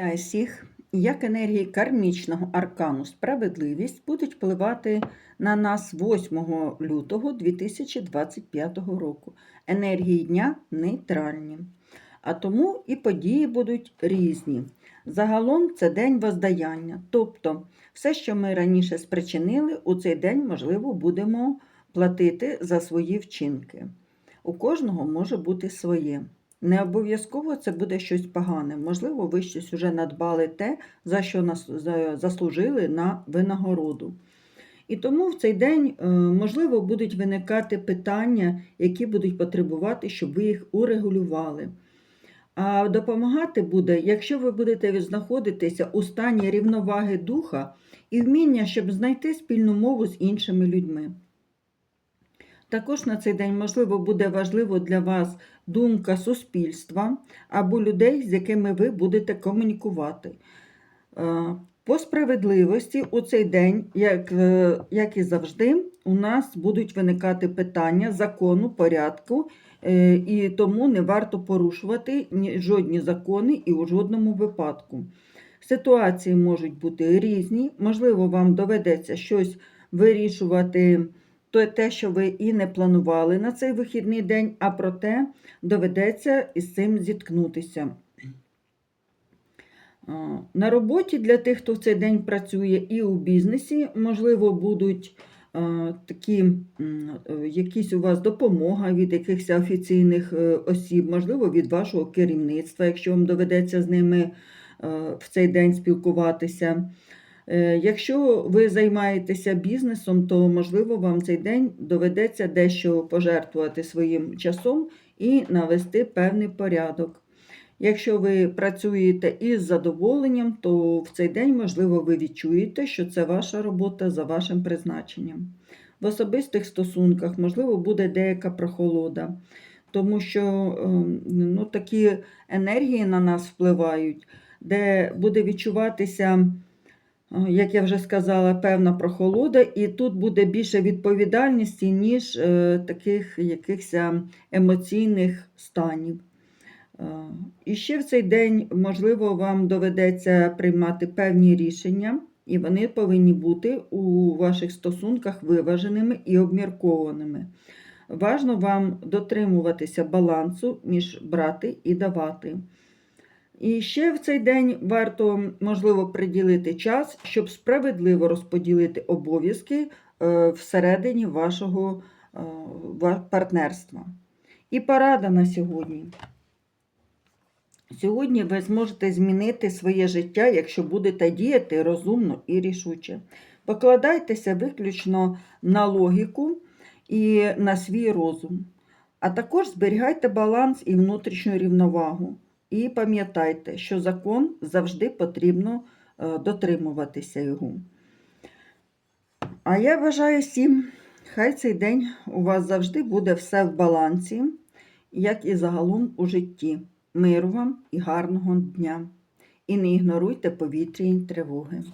Вітаю всіх! Як енергії кармічного аркану справедливість будуть впливати на нас 8 лютого 2025 року. Енергії дня нейтральні, а тому і події будуть різні. Загалом це день воздаяння, тобто все, що ми раніше спричинили, у цей день, можливо, будемо платити за свої вчинки. У кожного може бути своє. Не обов'язково це буде щось погане. Можливо, ви щось вже надбали те, за що нас заслужили на винагороду. І тому в цей день, е, можливо, будуть виникати питання, які будуть потребувати, щоб ви їх урегулювали. А допомагати буде, якщо ви будете знаходитися у стані рівноваги духа і вміння, щоб знайти спільну мову з іншими людьми. Також на цей день, можливо, буде важливо для вас думка суспільства або людей, з якими ви будете комунікувати. Е, По справедливості у цей день, як, е, як і завжди, у нас будуть виникати питання закону, порядку, е, і тому не варто порушувати жодні закони і у жодному випадку. Ситуації можуть бути різні, можливо, вам доведеться щось вирішувати то те, що ви і не планували на цей вихідний день, а проте доведеться із цим зіткнутися. На роботі для тих, хто в цей день працює, і у бізнесі, можливо, будуть такі е, якісь у вас допомога від якихось офіційних е, осіб, можливо, від вашого керівництва, якщо вам доведеться з ними е, в цей день спілкуватися. Е, Якщо ви займаєтеся бізнесом, то можливо вам цей день доведеться дещо пожертвувати своїм часом і навести певний порядок. Якщо ви працюєте із задоволенням, то в цей день, можливо, ви відчуєте, що це ваша робота за вашим призначенням. В особистих стосунках, можливо, буде деяка прохолода, тому що ем, ну, такі енергії на нас впливають, де буде відчуватися. Е, Як я вже сказала, певна прохолода, і тут буде більше відповідальності, ніж е, таких якихось емоційних станів. Е, І ще в цей день, можливо, вам доведеться приймати певні рішення, і вони повинні бути у ваших стосунках виваженими і обміркованими. Важно вам дотримуватися балансу між брати і давати. І ще в цей день варто, можливо, приділити час, щоб справедливо розподілити обов'язки е, всередині вашого е, партнерства. І порада на сьогодні. Сьогодні ви зможете змінити своє життя, якщо будете діяти розумно і рішуче. Покладайтеся виключно на логіку і на свій розум. А також зберігайте баланс і внутрішню рівновагу. І пам'ятайте, що закон завжди потрібно е, дотримуватися його. А я бажаю всім, хай цей день у вас завжди буде все в балансі, як і загалом у житті. Миру вам і гарного дня. І не ігноруйте повітряні тривоги.